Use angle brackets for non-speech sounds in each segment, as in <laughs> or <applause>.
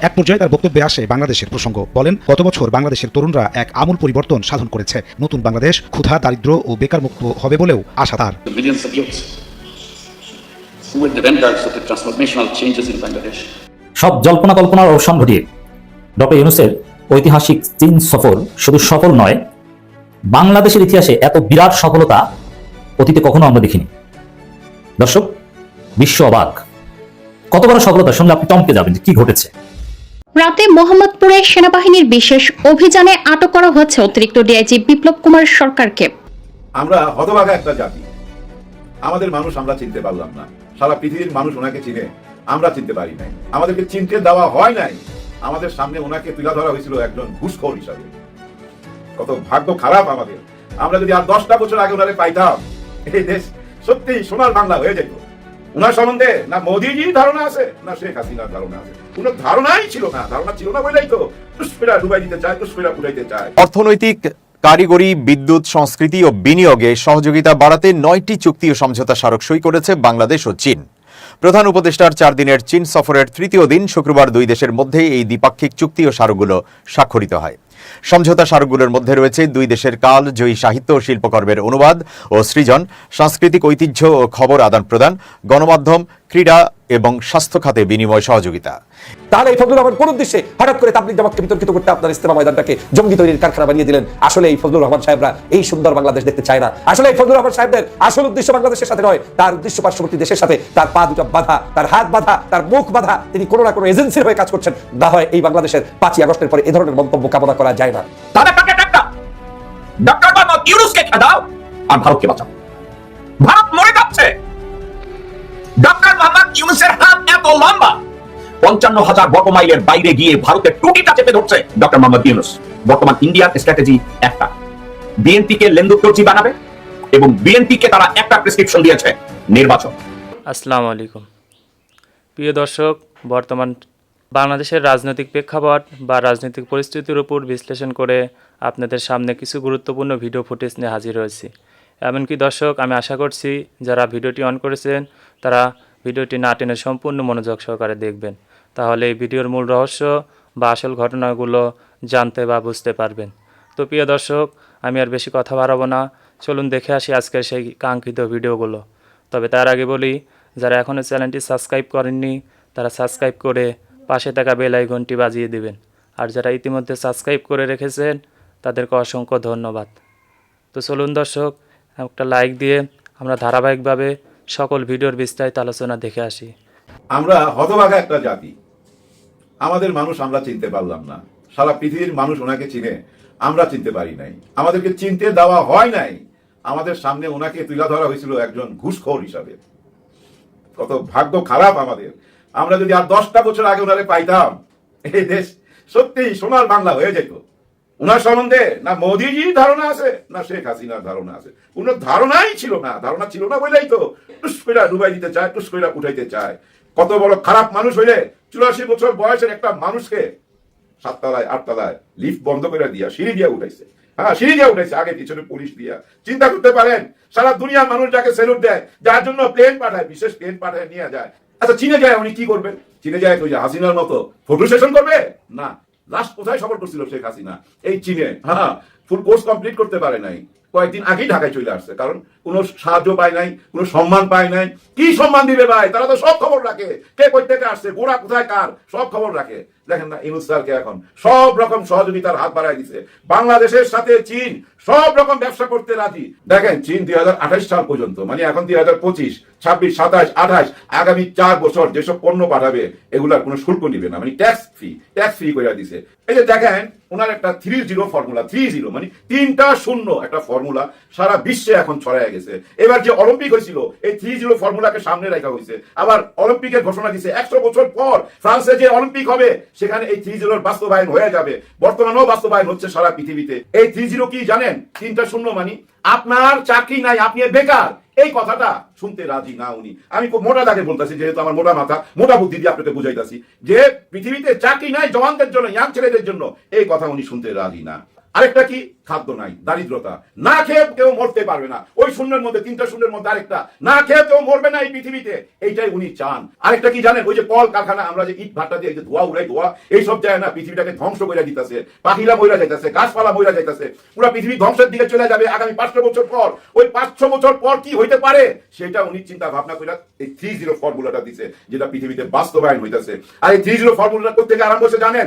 এক পর্যায়ে তার বক্তব্যে আসে বাংলাদেশের প্রসঙ্গ। বলেন গত বছর বাংলাদেশের তরুণরা এক আমূল পরিবর্তন সাধন করেছে। নতুন বাংলাদেশ ক্ষুধা দারিদ্র ও বেকার মুক্ত হবে বলেও আশা তার. সব জল্পনা কল্পনার অবসান ঘটিয়ে ডক্টর ইউনুসের ঐতিহাসিক চীন সফর শুধু সফল নয় বাংলাদেশের ইতিহাসে এত বিরাট সফলতা অতীতে কখনো আমরা দেখিনি। দর্শক বিশ্ব অবাক। কত বড় সফলতা শুনলে আপনি চমকে যাবেন কি ঘটেছে? রাতে মোহাম্মদপুরে সেনাবাহিনীর বিশেষ অভিযানে আটক করা হচ্ছে অতিরিক্ত ডিআইজি বিপ্লব কুমার সরকারকে। আমরা হতভাগা একটা জাতি। আমাদের মানুষ আমরা চিনতে পারলাম না। সারা পৃথিবীর মানুষ ওনাকে চিনে আমরা চিনতে পারি নাই। আমাদেরকে চিনতে দেওয়া হয় নাই। আমাদের সামনে ওনাকে তুলে ধরা হয়েছিল একজন ঘুষখোর হিসাবে। কত ভাগ্য খারাপ আমাদের। আমরা যদি আর দশটা বছর আগে ওনারে পাইতাম এই দেশ সত্যি সোনার বাংলা হয়ে যেত। ওনার সম্বন্ধে না মোদিজির ধারণা আছে, না শেখ হাসিনার ধারণা আছে। ধারণাই ছিল না, ধারণা ছিল না বলেই তো ডুবাই দিতে চায় উঠাইতে চায়। অর্থনৈতিক কারিগরি, বিদ্যুৎ, সংস্কৃতি ও বিনিয়োগে সহযোগিতা বাড়াতে নয়টি চুক্তি ও সমঝোতা স্মারক সই করেছে বাংলাদেশ ও চীন। প্রধান উপদেষ্টার চার দিনের চীন সফরের তৃতীয় দিন, শুক্রবার দুই দেশের মধ্যে এই দ্বিপাক্ষিক চুক্তি ও স্মারকগুলো স্বাক্ষরিত হয়। সমঝোতা স্মারকগুলোর মধ্যে রয়েছে দুই দেশের কাল জয়ী সাহিত্য ও শিল্পকর্মের অনুবাদ ও সৃজন, সাংস্কৃতিক ঐতিহ্য ও খবর আদান প্রদান গণমাধ্যম, ক্রীড়া এবং স্বাস্থ্য খাতে বিনিময় সহযোগিতা। তাহলে এই ফজলুর রহমান কোন উদ্দেশ্যে হঠাৎ করে তাবলিক জামাতকে বিতর্কিত করতে আপনার ইস্তেমা ময়দানটাকে জঙ্গি তৈরির কারখানা বানিয়ে দিলেন? আসলে এই ফজলুর রহমান সাহেবরা এই সুন্দর বাংলাদেশ দেখতে চায় না। আসলে এই ফজলুর রহমান সাহেবদের আসল উদ্দেশ্য বাংলাদেশের সাথে নয়, তার উদ্দেশ্য পার্শ্ববর্তী দেশের সাথে তার পা দুটো বাধা, তার হাত বাধা, তার মুখ বাধা, তিনি কোনো না কোনো এজেন্সির হয়ে কাজ করছেন। না হয় এই বাংলাদেশের পাঁচই আগস্টের পরে এ ধরনের মন্তব্য কামনা করা যায় না। ডক্টর মোহাম্মদ ইউনুসকে খেদাও আর ভারতকে বাঁচাও। ভারত মরে যাচ্ছে। ডক্টর মোহাম্মদ ইউনুসের হাত এত লম্বা পঞ্চান্ন হাজার বর্গ মাইলের বাইরে গিয়ে ভারতের টুটিটা চেপে ধরছে ডক্টর মোহাম্মদ ইউনুস। বর্তমান ইন্ডিয়ার স্ট্র্যাটেজি একটা। বিএনপি কে লেন্দুকর্জি বানাবে এবং বিএনপি কে তারা একটা প্রেসক্রিপশন দিয়েছে, নির্বাচন। আসসালামু আলাইকুম। প্রিয় দর্শক, বর্তমান বাংলাদেশের রাজনৈতিক প্রেক্ষাপট বা রাজনৈতিক পরিস্থিতির উপর বিশ্লেষণ করে আপনাদের সামনে কিছু গুরুত্বপূর্ণ ভিডিও ফুটেজ নিয়ে হাজির হয়েছি। এমনকি দর্শক, আমি আশা করছি যারা ভিডিওটি অন করেছেন, তারা ভিডিওটি না টেনে সম্পূর্ণ মনোযোগ সহকারে দেখবেন। তাহলে এই ভিডিওর মূল রহস্য বা আসল ঘটনাগুলো জানতে বা বুঝতে পারবেন। তো প্রিয় দর্শক, আমি আর বেশি কথা বাড়াবো না। চলুন দেখে আসি আজকের সেই কাঙ্ক্ষিত ভিডিওগুলো। তবে তার আগে বলি, যারা এখনও চ্যানেলটি সাবস্ক্রাইব করেননি, তারা সাবস্ক্রাইব করে পাশে থাকা বেল আইকনটি বাজিয়ে দিবেন। আর যারা ইতিমধ্যে সাবস্ক্রাইব করে রেখেছেন, তাদেরকে অসংখ্য ধন্যবাদ। তো চলুন দর্শক, একটা লাইক দিয়ে আমরা ধারাবাহিকভাবে সকল ভিডিওর বিস্তারিত আলোচনা দেখে আসি। আমরা হতভাগা একটা জাতি। আমাদের মানুষ আমরা চিনতে পারলাম না। সারা পৃথিবীর মানুষ ওনাকে চিনে, আমরা চিনতে পারি নাই। আমাদেরকে চিনতে দেওয়া হয় নাই। আমাদের সামনে ওনাকে তুলে ধরা হয়েছিল একজন ঘুষখোর হিসাবে। কত ভাগ্য খারাপ আমাদের। আমরা যদি আর দশটা বছর আগে ওনারে পাইতাম, এই দেশ সত্যি সোনার বাংলা হয়ে যেত। ওনার সম্বন্ধে না মোদিজির ধারণা আছে, না শেখ হাসিনার ধারণা আছে। কোনো ধারণাই ছিল না, ধারণা ছিল না বলেই তো টুসকইরা ডুবাই দিতে চায় টুসকইরা উঠাইতে চায়। কত বড় খারাপ মানুষ হইলে চুরাশি বছর বয়সের একটা মানুষকে সাততলায়, আটতলায় লিফট বন্ধ করে দিয়া সিঁড়ি দিয়া উঠাইছে। হ্যাঁ সিঁড়ি দিয়া উঠাইছে, আগে পিছনে পুলিশ দিয়া। চিন্তা করতে পারেন, সারা দুনিয়ার মানুষ যাকে সেলুট দেয়, যার জন্য প্লেন পাঠায়, বিশেষ প্লেন পাঠায়, নিয়ে যায়। আচ্ছা চীনে যায়, উনি কি করবেন? চীনে যায় যে হাসিনার মতো ফটো সেশন করবে? না লাস্ট কোথায় সফর করছিল শেখ হাসিনা? এই চীনে। হ্যাঁ ফুল কোর্স কমপ্লিট করতে পারে নাই। কয়েকদিন আগেই ঢাকায় চলে আসছে। কারণ কোনো সাহায্য পায় নাই, কোনো সম্মান পায় নাই। কি সম্মান দিবে ভাই? তারা তো সব খবর রাখে। কে কই থেকে আসছে? গোড়া কোথায়? কার? সব খবর রাখে। দেখেন না, ইনুস স্যারকে এখন সব রকম সহযোগিতার হাত বাড়ায় দিছে। বাংলাদেশের সাথে চীন সব রকম ব্যবসা করতে রাজি। দেখেন, চীন দুই সাল পর্যন্ত মানে এখন দুই হাজার পঁচিশ, ছাব্বিশ, সাতাশ, আঠাশ, আগামী চার বছর যেসব পণ্য পাঠাবে, এগুলার কোনো শুল্ক নিবে না। মানে ট্যাক্স ফ্রি ট্যাক্স ফ্রি করে দিছে। এই যে দেখেন, ওনার একটা three zero formula three zero মানে তিনটা শূন্য একটা ফর্মুলা সারা বিশ্বে এখন ছড়ায় গেছে। এবার যে অলিম্পিক হয়েছিল, এই থ্রি জিরো ফর্মুলাকে সামনে রাখা হয়েছে। আবার অলিম্পিকের ঘোষণা দিছে, একশো বছর পর ফ্রান্সে যে অলিম্পিক হবে, সেখানে এই থ্রি জিরোর বাস্তবায়ন হয়ে যাবে। বর্তমানেও বাস্তবায়ন হচ্ছে সারা পৃথিবীতে। এই থ্রি জিরো কি জানেন? তিনটা শূন্য মানে। আপনার চাকরি নাই, আপনি বেকার। এই কথাটা শুনতে রাজি না উনি। আমি খুব মোটা দাগে বলতেছি, যেহেতু আমার মোটা মাথা, মোটা বুদ্ধি দিয়ে আপনাকে বুঝাইতেছি। যে পৃথিবীতে চাকরি নাই, জওয়ানদের জন্য ইয়াং ছেলেদের জন্য, এই কথা উনি শুনতে রাজি না। আরেকটা কি? খাদ্য নাই, দারিদ্রতা। না খেয়ে কেউ মরতে পারবে না। ওই শূন্যের মধ্যে, তিনটা শূন্যের মধ্যে আরেকটা। না খেয়ে কেউ মরবে না এই পৃথিবীতে। এইটাই উনি চান। আরেকটা কি জানেন? ওই যে কল কারখানা, আমরা যে ইট ভাটা দিয়ে ধোয়া উড়াই, ধোয়া, এইসব যায় না। পৃথিবীটাকে ধ্বংস করে দিতেছে। পাখিরা মইরা যাইতেছে, গাছপালা মইরা যাইতেছে। পুরো পৃথিবী ধ্বংসের দিকে চলে যাবে আগামী পাঁচশো বছর পর। ওই পাঁচশো বছর পর কি হইতে পারে? সেটা উনি চিন্তা ভাবনা করে এই থ্রি জিরো ফর্মুলাটা দিছে, যেটা পৃথিবীতে বাস্তবায়ন হইতেছে। আর এই থ্রি জিরো ফর্মুলাটা করতে আরম্ভ হয়েছে জানেন?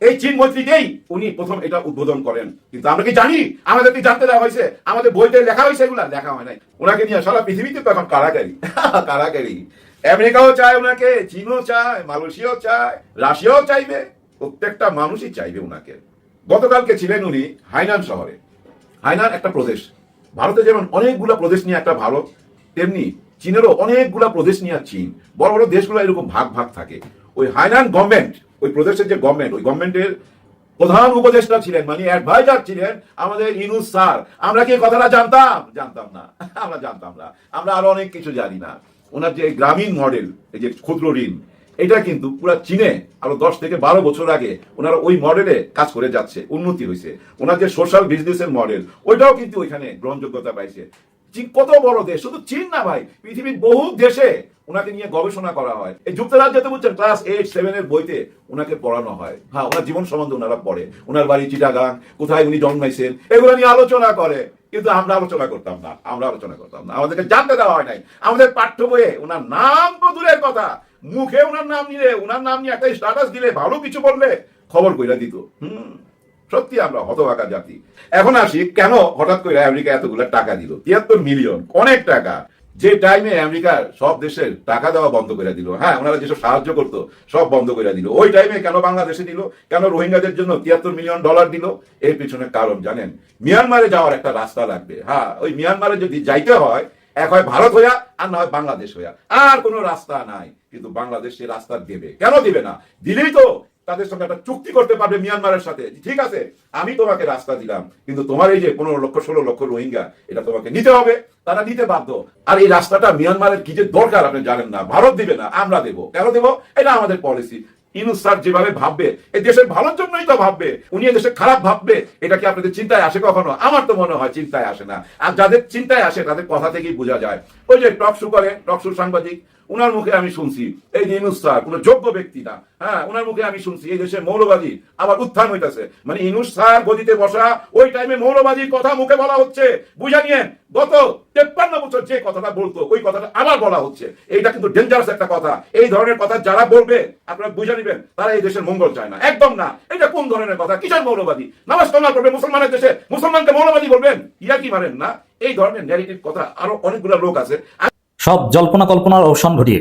এই চীন মৈত্রীতেই উনি প্রথম এটা উদ্বোধন করেন। কিন্তু আমরা কি জানি? আমাদের কি জানতে দেওয়া হয়েছে? আমাদের বইতে লেখা হয়েছে এগুলা? লেখা হয় নাই। ওনাকে নিয়ে সারা পৃথিবীতে তো এখন কারাগারি। <laughs> কারাগারি। আমেরিকাও চায় ওনাকে, চীনও চায়, মালয়েশিয়াও চায়, রাশিয়াও চাইবে। প্রত্যেকটা মানুষই চাইবে ওনাকে। গতকালকে ছিলেন উনি হাইনান শহরে। হাইনান একটা প্রদেশ। ভারতে যেমন অনেকগুলা প্রদেশ নিয়ে একটা ভারত তেমনি চীনেরও অনেকগুলা প্রদেশ নিয়ে চীন। বড় বড় দেশগুলো এরকম ভাগ ভাগ থাকে। ওই হাইনান গভর্নমেন্ট, ওই প্রদেশের যে গভর্নমেন্ট, ওই গভর্নমেন্টের প্রধান উপদেষ্টা ছিলেন মানে অ্যাডভাইজার ছিলেন আমাদের ইনুস স্যার। আমরা কি কথাটা জানতাম? জানতাম না। <laughs> আমরা জানতাম না। আমরা আরও অনেক কিছু জানি না। ওনার যে গ্রামীণ মডেল, এই যে ক্ষুদ্র ঋণ, এটা কিন্তু পুরো চীনে আরও দশ থেকে বারো বছর আগে ওনারা ওই মডেলে কাজ করে যাচ্ছে, উন্নতি হয়েছে ওনার যে সোশ্যাল বিজনেসের মডেল, ওইটাও কিন্তু ওইখানে গ্রহণযোগ্যতা পাইছে। কত বড় দেশ? শুধু চীন না ভাই, পৃথিবীর বহু দেশে ওনাকে নিয়ে গবেষণা করা হয়। এই যুক্তরাজ্যে তো বুঝছেন, ক্লাস এইট, সেভেন এর বইতে ওনাকে পড়ানো হয়। হ্যাঁ ওনার জীবন সম্বন্ধে ওনারা পড়ে। ওনার বাড়ি চিটাগাং, কোথায় উনি জন্মাইছেন এগুলো নিয়ে আলোচনা করে। কিন্তু আমরা আলোচনা করতাম না, আমরা আলোচনা করতাম না। আমাদেরকে জানতে দেওয়া হয় নাই। আমাদের পাঠ্য বইয়ে ওনার নাম তো দূরের কথা। মুখে ওনার নাম নিলে, ওনার নাম নিয়ে একটা স্ট্যাটাস দিলে, ভালো কিছু বললে খবর কইরা দিত। হুম। সত্যি আমরা হতভাগা জাতি। এখন আসি কেন হঠাৎ করে আমেরিকা এতগুলো টাকা দিল? তিয়াত্তর মিলিয়ন, অনেক টাকা। যে টাইমে আমেরিকার সব দেশের টাকা দেওয়া বন্ধ করে দিল হ্যাঁ ওনারা যেসব সাহায্য করতো, সব বন্ধ করে দিল। ওই টাইমে কেন বাংলাদেশে দিল? কেন রোহিঙ্গাদের জন্য তিয়াত্তর মিলিয়ন ডলার দিল? এর পিছনে কারণ জানেন? মিয়ানমারে যাওয়ার একটা রাস্তা লাগবে। হ্যাঁ ওই মিয়ানমারে যদি যাইতে হয়, এক হয় ভারত হইয়া, আর না হয় বাংলাদেশ হইয়া। আর কোনো রাস্তা নাই। কিন্তু বাংলাদেশ সে রাস্তা দেবে। কেন দিবে না? দিলেই তো তাদের সঙ্গে একটা চুক্তি করতে পারবে মিয়ানমারের সাথে। ঠিক আছে? আমি তোমাকে রাস্তা দিলাম, কিন্তু তোমার এই যে পনেরো লক্ষ, ষোলো লক্ষ রোহিঙ্গা, এটা তোমাকে নিতে হবে। তারা নিতে বাধ্য। আর এই রাস্তাটা মিয়ানমারের কি যে দরকার আপনি জানেন না। ভারত দিবে না, আমরা দেবো। কেন দেবো? এটা আমাদের পলিসি ইনুস স্যার যেভাবে ভাববে এই দেশের ভালোর জন্যই তো ভাববে। উনি দেশে খারাপ ভাববে, এটা কি আপনাদের চিন্তায় আসে কখনো? আমার তো মনে হয় চিন্তায় আসে না। আর যাদের চিন্তায় আসে, তাদের কথা থেকেই বোঝা যায়। ওই যে টক শু করে, টক সাংবাদিক উনার মুখে আমি শুনছি, এই যে ইনুস স্যার যোগ্য ব্যক্তি না হ্যাঁ উনার মুখে আমি শুনছি, এই দেশে মৌলবাদী, আবার উত্থান হইতাছে। মানে ইনুস স্যার গদিতে বসা, ওই টাইমে মৌলবাদীর কথা মুখে বলা হচ্ছে। বুঝা নিয়ে গত তেপ্পান্ন বছর যে কথাটা বলতো, ওই কথাটা আবার বলা হচ্ছে। এইটা কিন্তু ডেঞ্জারাস একটা কথা। এই ধরনের কথা যারা বলবে, আপনারা বুঝে নিবেন, তারা এই দেশের মঙ্গল চায় না। একদম না। এটা কোন ধরনের কথা? কিসের মৌলবাদী? নামাজ কালাম করবে মুসলমানের দেশে মুসলমানকে মৌলবাদী বলবেন? ইয়া কি মারেন না। এই ধরনের ন্যারেটিভ কথা আরও অনেকগুলো লোক আছে। সব জল্পনা কল্পনার অবসান ঘটিয়ে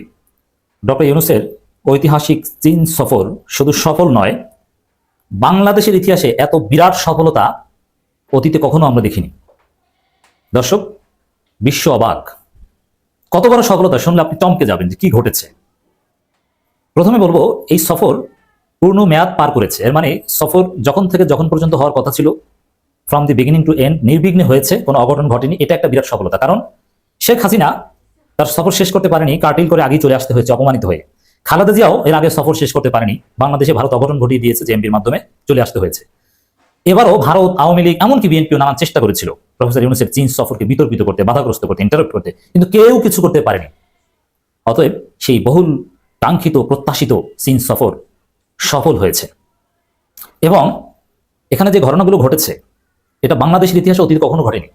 ডক্টর ইউনুসের ঐতিহাসিক চীন সফর শুধু সফল নয়, বাংলাদেশের ইতিহাসে এত বিরাট সফলতা অতীতে কখনো আমরা দেখিনি। দর্শক, বিশ্ব অবাক। কত বড় সফলতা, শুনলে আপনি চমকে যাবেন যে কি ঘটেছে। প্রথমে বলব, এই সফর পূর্ণ মেয়াদ পার করেছে। এর মানে সফর যখন থেকে যখন পর্যন্ত হওয়ার কথা ছিল from the beginning to end নির্বিঘ্নে হয়েছে, কোনো অঘটন ঘটেনি। এটা একটা বিরাট সফলতা। কারণ শেখ হাসিনা তার সফর শেষ করতে পারেনি, কার্টিল করে আগেই চলে আসতে হয়েছে অপমানিত হয়ে। খালেদা জিয়াও এর আগে সফর শেষ করতে পারেনি, বাংলাদেশে ভারত অঘটন ঘটিয়ে দিয়েছে জেএমপির মাধ্যমে চলে আসতে হয়েছে। এবারও ভারত আওয়ামী লীগ এমনকি বিএনপিও নানান চেষ্টা করেছিল। প্রফেসর ইউনুসের চীন সফরকে বিতর্কিত করতে, বাধাগ্রস্ত করতে ইন্টারাপ্ট করতে, কিন্তু কেউ কিছু করতে পারেনি। অতএব সেই বহুল কাঙ্ক্ষিত, প্রত্যাশিত চীন সফর সফল হয়েছে। এবং এখানে যে ঘটনাগুলো ঘটেছে, এটা বাংলাদেশের ইতিহাসে অতীত কখনো ঘটেনি।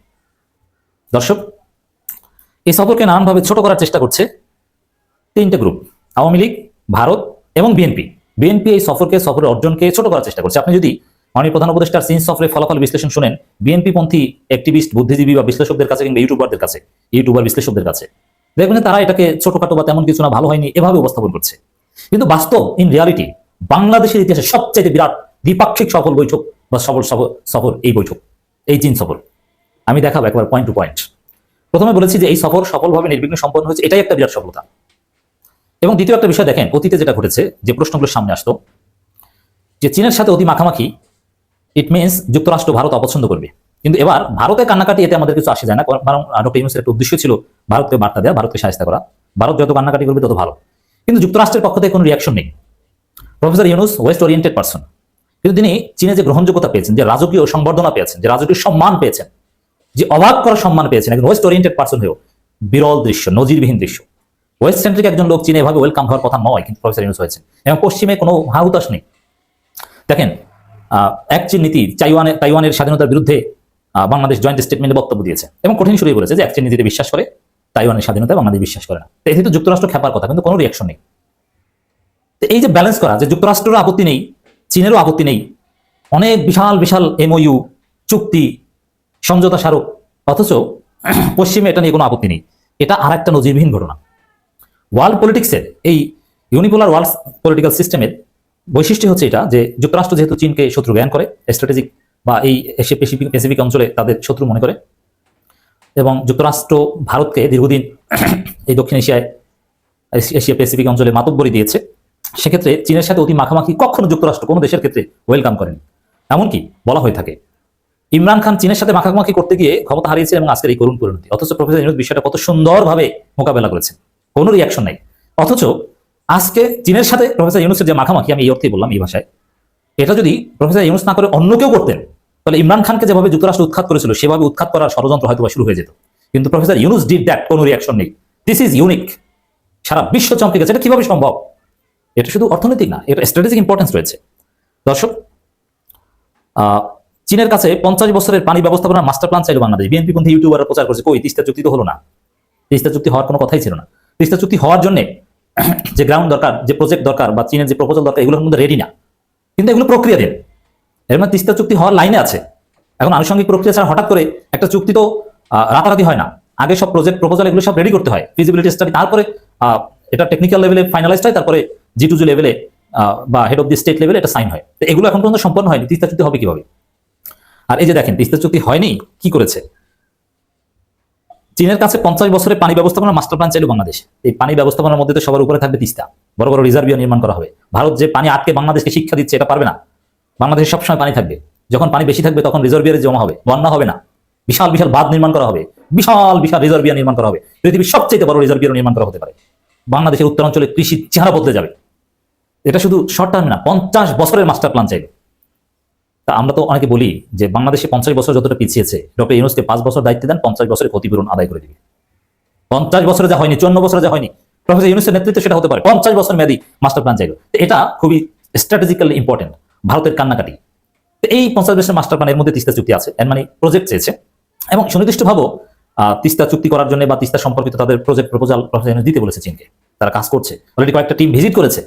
দর্শক এই সফরকে নানানভাবে ছোট করার চেষ্টা করছে তিনটে গ্রুপ আওয়ামী লীগ, ভারত এবং বিএনপি বিএনপি এই সফরকে, সফরের অর্জনকে ছোট করার চেষ্টা করছে। আপনি যদি মাননীয় প্রধান উপদেষ্টার চীন সফরের ফলাফল বিশ্লেষণ শুনেন বিএনপি পন্থী অ্যাক্টিভিস্ট বুদ্ধিজীবী বা বিশ্লেষকদের কাছে কিংবা ইউটিউবারদের কাছে ইউটিউবার বিশ্লেষকদের কাছে, দেখবেন তারা এটাকে ছোটখাটো বা তেমন কিছু না, ভালো হয়নি, এভাবে উপস্থাপন করছে। কিন্তু বাস্তব ইন রিয়ালিটি বাংলাদেশের ইতিহাসে সবচেয়ে বিরাট দ্বিপাক্ষিক সফল বৈঠক বা সফল সফর এই বৈঠক, এই চীন সফর। আমি দেখাবো একবার পয়েন্ট টু পয়েন্ট প্রথমে বলেছি যে এই সফর সফলভাবে নির্বিঘ্ন সম্পন্ন হয়েছে, এটাই একটা বিরাট সফলতা। এবং দ্বিতীয় একটা বিষয় দেখেন, অতীতে যেটা ঘটেছে, যে প্রশ্নগুলো সামনে আসতো, যে চীনের সাথে অতি মাখামাখি ইট মিনস যুক্তরাষ্ট্র ভারত অপছন্দ করবে। কিন্তু এবার ভারতের কান্নাকাটি এতে আমাদের কিছু আসে যায় না বরং ডক্টর ইউনুসের একটা উদ্দেশ্য ছিল ভারতকে বার্তা দেওয়া, ভারতকে সাহায্য করা। ভারত যত কান্নাকাটি করবে তত ভালো। কিন্তু যুক্তরাষ্ট্রের পক্ষ থেকে কোনো রিয়াকশন নেই। Professor Yunus west oriented person. কিন্তু তিনি চীনে যে গ্রহণযোগ্যতা পেয়েছেন, যে রাজকীয় সংবর্ধনা পেয়েছেন, যে রাজকীয় সম্মান পেয়েছেন যে অবাক করা সম্মান পেয়েছেন একজন ওয়েস্ট ওরিয়েন্টেড পার্সন হয়েও, বিরল দৃশ্য, নজিরবিহীন দৃশ্য। ওয়েস্ট সেন্ট্রিক একজন লোক চীনে এভাবে ওয়েলকাম হওয়ার কথা নয়, কিন্তু প্রফেসর ইউনুস হয়েছেন। এবং পশ্চিমে কোনো হাহুতাশ নেই। দেখেন এক চীন নীতি তাইওয়ানের তাইওয়ানের স্বাধীনতার বিরুদ্ধে বাংলাদেশ জয়েন্ট স্টেটমেন্টে বক্তব্য দিয়েছে। এবং কঠিন সুরেই বলেছে যে এক চীন নীতিতে বিশ্বাস করে, তাইওয়ানের স্বাধীনতায় বাংলাদেশ বিশ্বাস করে না। তো এতে তো যুক্তরাষ্ট্র খেপার কথা, কিন্তু কোনো রিয়াকশন নেই। তো এই যে ব্যালেন্স করা, যে যুক্তরাষ্ট্রেরও আপত্তি নেই, চীনেরও আপত্তি নেই, অনেক বিশাল বিশাল এমওইউ চুক্তি সমঝোতা স্মারক অথচ পশ্চিমে এটা নিয়ে কোনো আপত্তি নেই। এটা আর একটা নজিরবিহীন ঘটনা। ওয়ার্ল্ড পলিটিক্সের এই ইউনিপোলার ওয়ার্ল্ড পলিটিক্যাল সিস্টেমের বৈশিষ্ট্য হচ্ছে এটা যে যুক্তরাষ্ট্র যেহেতু চীনকে শত্রু জ্ঞান করে স্ট্র্যাটেজিক বা এই এশিয়া প্যাসিফিক অঞ্চলে তাদের শত্রু মনে করে এবং যুক্তরাষ্ট্র ভারতকে দীর্ঘদিন এই দক্ষিণ এশিয়ায়, এশিয়া প্যাসিফিক অঞ্চলে মাতব্বরি দিয়েছে। সেক্ষেত্রে চীনের সাথে অতি মাখামাখি কখনো যুক্তরাষ্ট্র কোনো দেশের ক্ষেত্রে ওয়েলকাম করেনি। এমনকি বলা হয়ে থাকে ইমরান খান চীনের সাথে মাখামাখি করতে গিয়ে ক্ষমতা হারিয়েছে এবং আজকের এই করুণ পরিণতি। অথচ প্রফেসর ইউনুস বিষয়টা কত সুন্দরভাবে মোকাবেলা করেছেন। কোনো রিয়াকশন নাই। অথচ আজকে চীনের সাথে প্রফেসর ইউনুসের যে মাখামাখি, আমি এই অর্থেই বললাম এই ভাষায়, এটা যদি প্রফেসর ইউনুস না করে অন্য কেউ করতেন, তাহলে ইমরান খানকে যেভাবে যুক্তরাষ্ট্র উৎখাত করেছিল, সেভাবে উৎখাত করার ষড়যন্ত্র হয়তো শুরু হয়ে যেত। কিন্তু প্রফেসর ইউনুস ডিড দ্যাট কোনো রিয়াকশন নেই। দিস ইজ ইউনিক সারা বিশ্ব চমকে গেছে। এটা কীভাবে সম্ভব? এটা শুধু অর্থনৈতিক না, এটা স্ট্র্যাটেজিক ইম্পর্টেন্স রয়েছে। দর্শক চীনের কাছে পঞ্চাশ বছরের পানি ব্যবস্থাপনার মাস্টার প্ল্যান চাইল বাংলাদেশ। বিএনপি পন্থী ইউটিউবাররা প্রচার করেছে, কই, তিস্তা চুক্তি তো হলো না। তিস্তা চুক্তি হওয়ার কোনো কথাই ছিল না। তিস্তা চুক্তি হওয়ার জন্য <clears throat> যে গ্রাউন্ড দরকার, যে প্রজেক্ট দরকার বা চীনের যে প্রপোজাল দরকার, এগুলোর মধ্যে রেডি না। কিন্তু এগুলো প্রক্রিয়া দিন। এর মানে তিস্তা চুক্তি হওয়ার লাইনে আছে। এখন আনুষঙ্গিক প্রক্রিয়া ছাড়া হঠাৎ করে একটা চুক্তি তো রাতারাতি হয় না। আগে সব প্রজেক্ট প্রপোজাল এগুলো সব রেডি করতে হয়। ফিজিবিলিটি স্টাডি তারপরে এটা টেকনিক্যাল লেভেলে ফাইনালাইজড হয়, তারপরে জি টু জি লেভেলে বা হেড অফ দি স্টেট লেভেলে এটা সাইন হয়। তো এগুলো এখন পর্যন্ত সম্পন্ন হয়নি। তিস্তা চুক্তি হবে কীভাবে? আর এই যে দেখেন তিস্তা চুক্তি হয়নি, কি করেছে? চীনের কাছে পঞ্চাশ বছরের পানি ব্যবস্থাপনা মাস্টার প্ল্যান চাইল বাংলাদেশ। এই পানি ব্যবস্থাপনার মধ্যে তো সবার উপরে থাকবে তিস্তা। বড় বড় রিজার্ভিয়া নির্মাণ করা হবে। ভারত যে পানি আটকে বাংলাদেশকে শিক্ষা দিচ্ছে, এটা পারবে না। বাংলাদেশে সবসময় পানি থাকবে। যখন পানি বেশি থাকবে, তখন রিজার্ভিয়ারে জমা হবে। বন্যা হবে না। বিশাল বিশাল বাঁধ নির্মাণ করা হবে। বিশাল বিশাল রিজার্ভিয়া নির্মাণ করা হবে। পৃথিবীর সবচেয়ে বড় রিজার্ভিয়ার নির্মাণ করা হতে পারে। বাংলাদেশের উত্তরাঞ্চলে কৃষি চেহারা বদলে যাবে। এটা শুধু শর্ট টার্ম না, পঞ্চাশ বছরের মাস্টার প্ল্যান চাইবে। তা আমরা তো অনেকে বলি যে বাংলাদেশে পঞ্চাশ বছর যতটা পিছিয়েছে, ডক্টর ইউনুসকে পাঁচ বছর দায়িত্ব দেন, পঞ্চাশ বছরের ক্ষতিপূরণ আদায় করে দিবে। পঞ্চাশ বছরে যা হয়নি, চুয়ান্ন বছরে যা হয়নি, প্রফেসর ইউনুসের নেতৃত্বে সেটা হতে পারে, পঞ্চাশ বছর মেয়াদী মাস্টার প্ল্যান চাইল। তো এটা খুবই স্ট্র্যাটেজিক্যালি ইম্পর্টেন্ট ভারতের কান্নাকাটি। এই পঞ্চাশ বছরের মাস্টার প্ল্যানের মধ্যে তিস্তা চুক্তি আছে, এর মানে প্রজেক্ট চেয়েছে। এবং সুনির্দিষ্টভাবে তিস্তা চুক্তি করার জন্য বা তিস্তা সম্পর্কিত তাদের প্রজেক্ট প্রপোজাল প্রফেসর দিতে বলেছে চীনকে। তারা কাজ করছে। অলরেডি কয়েকটা টিম ভিজিট করেছে।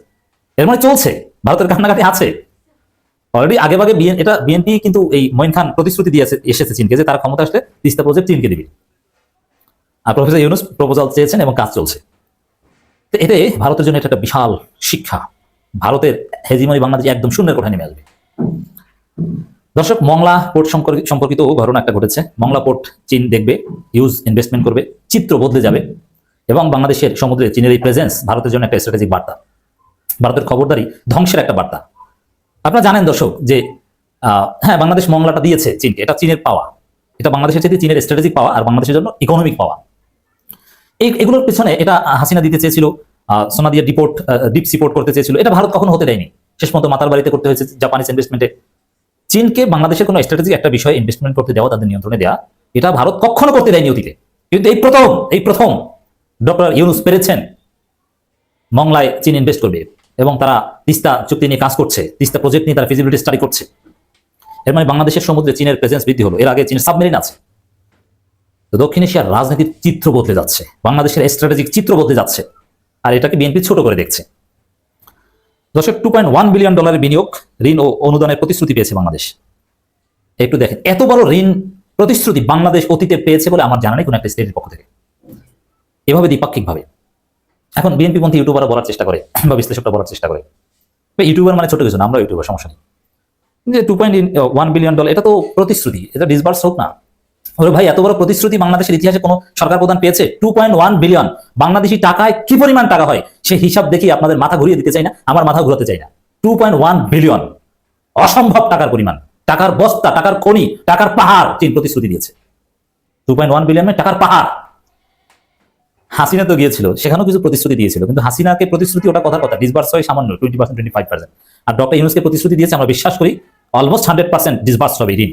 এর মানে চলছে। ভারতের কান্নাকাটি আছে। অলরেডি আগে ভাগে বিএন এটা বিএনপি কিন্তু এই মঈন খান প্রতিশ্রুতি দিয়েছে এসেছে চীনকে যে তারা ক্ষমতা আসলে তিস্তা প্রজেক্ট চীনকে দিবে। আর প্রফেসর ইউনুস প্রপোজাল চেয়েছেন এবং কাজ চলছে। তো এতে ভারতের জন্য এটা একটা বিশাল শিক্ষা। ভারতের হেজিমনি বাংলাদেশ একদম শূন্যের কোঠায় নেমে আসবে। দর্শক, মংলা পোর্ট সম্পর্ক- সম্পর্কিত ঘটনা একটা ঘটেছে। মংলা পোর্ট চীন দেখবে ইউজ ইনভেস্টমেন্ট করবে, চিত্র বদলে যাবে এবং বাংলাদেশের সমুদ্রে চীনের এই প্রেজেন্স ভারতের জন্য একটা স্ট্র্যাটেজিক বার্তা। ভারতের খবরদারি ধ্বংসের একটা বার্তা। আপনারা জানেন দর্শক যে হ্যাঁ বাংলাদেশ মংলাটা দিয়েছে চীনকে এটা চীনের পাওয়া। এটা বাংলাদেশের চেয়ে চীনের স্ট্র্যাটেজিক পাওয়া আর বাংলাদেশের জন্য ইকোনমিক পাওয়া। এই এগুলোর পিছনে এটা হাসিনা দিতে চেয়েছিল আহ, সোনাদিয়া ডিপোর্ট ডিপ সিপোর্ট করতে চেয়েছিল। এটা ভারত কখনো হতে দেয়নি। শেষ পর্যন্ত মাতার বাড়িতে করতে হয়েছে জাপানিজ ইনভেস্টমেন্টে চীনকে বাংলাদেশের কোনো স্ট্র্যাটেজিক একটা বিষয়ে ইনভেস্টমেন্ট করতে দেওয়া তাদের নিয়ন্ত্রণে দেওয়া এটা ভারত কখনো করতে দেয়নি অতীতে। কিন্তু এই প্রথম এই প্রথম ডক্টর ইউনুস পেরেছেন মংলায় চীন ইনভেস্ট করবে। এবং তারা তিস্তা চুক্তি নিয়ে কাজ করছে, তিস্তা প্রজেক্ট নিয়ে তারা ফিজিবিলিটি স্টাডি করছে। এর মানে বাংলাদেশের সমুদ্রে চীনের প্রেজেন্স বৃদ্ধি হলো। এর আগে চীনের সাবমেরিন আছে। তো দক্ষিণ এশিয়ার রাজনীতির চিত্র বদলে যাচ্ছে। বাংলাদেশের স্ট্র্যাটেজিক চিত্র বদলে যাচ্ছে। আর এটাকে বিএনপি ছোট করে দেখছে। দর্শক টু পয়েন্ট ওয়ান বিলিয়ন ডলারের বিনিয়োগ, ঋণ ও অনুদানের প্রতিশ্রুতি পেয়েছে বাংলাদেশ। একটু দেখেন, এত বড় ঋণ প্রতিশ্রুতি বাংলাদেশ অতীতে পেয়েছে বলে আমার জানা নেই কোনো একটা স্টেটের পক্ষ থেকে। এভাবে দ্বিপাক্ষিকভাবে। এখন বিএনপি পন্থী ইউটিউবাররা বলার চেষ্টা করে, বা বিশ্লেষকরা বলার চেষ্টা করে। ইউটিউবার মানে ছোট কিছু না, আমরা ইউটিউবার সমস্যা নেই। যে two point one billion dollar এটা তো প্রতিশ্রুতি, এটা ডিসবার্স হোক না। ওরে ভাই, এত বড় প্রতিশ্রুতি বাংলাদেশের ইতিহাসে কোনো সরকার প্রধান পেয়েছে? Two point one billion Bangladeshi টাকায় কি পরিমাণ টাকা হয়? সে হিসাব দেখি আপনাদের মাথা ঘুরিয়ে দিতে চাই না, আমার মাথা ঘুরাতে চাই না। টু পয়েন্ট ওয়ান বিলিয়ন অসম্ভব টাকার পরিমাণ। টাকার বস্তা, টাকার খনি, টাকার পাহাড়, চীন প্রতিশ্রুতি দিয়েছে। টু পয়েন্ট ওয়ান বিলিয়ন টাকার পাহাড়। হাসিনা তো গিয়েছিল, সেখানেও কিছু প্রতিশ্রুতি দিয়েছিল, কিন্তু হাসিনাকে প্রতিশ্রুতি ওটা কথা কথা ডিসবার্স হয় সামান্য twenty percent twenty five percent আর ডক্টর ইউনুসকে প্রতিশ্রুতি দিয়েছে, আমরা বিশ্বাস করি অলমোস্ট হান্ড্রেড পার্সেন্ট ডিসবার্স হবে ঋণ।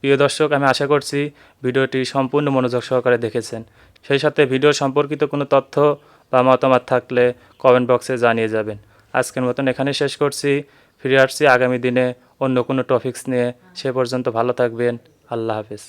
প্রিয় দর্শক, আমি আশা করছি ভিডিওটি সম্পূর্ণ মনোযোগ সহকারে দেখেছেন। সেই সাথে ভিডিও সম্পর্কিত কোনো তথ্য বা মতামত থাকলে কমেন্ট বক্সে জানিয়ে যাবেন। আজকের মতন এখানে শেষ করছি। ফিরে আসছি আগামী দিনে অন্য কোনো টপিকস নিয়ে। সে পর্যন্ত ভালো থাকবেন। আল্লাহ হাফেজ।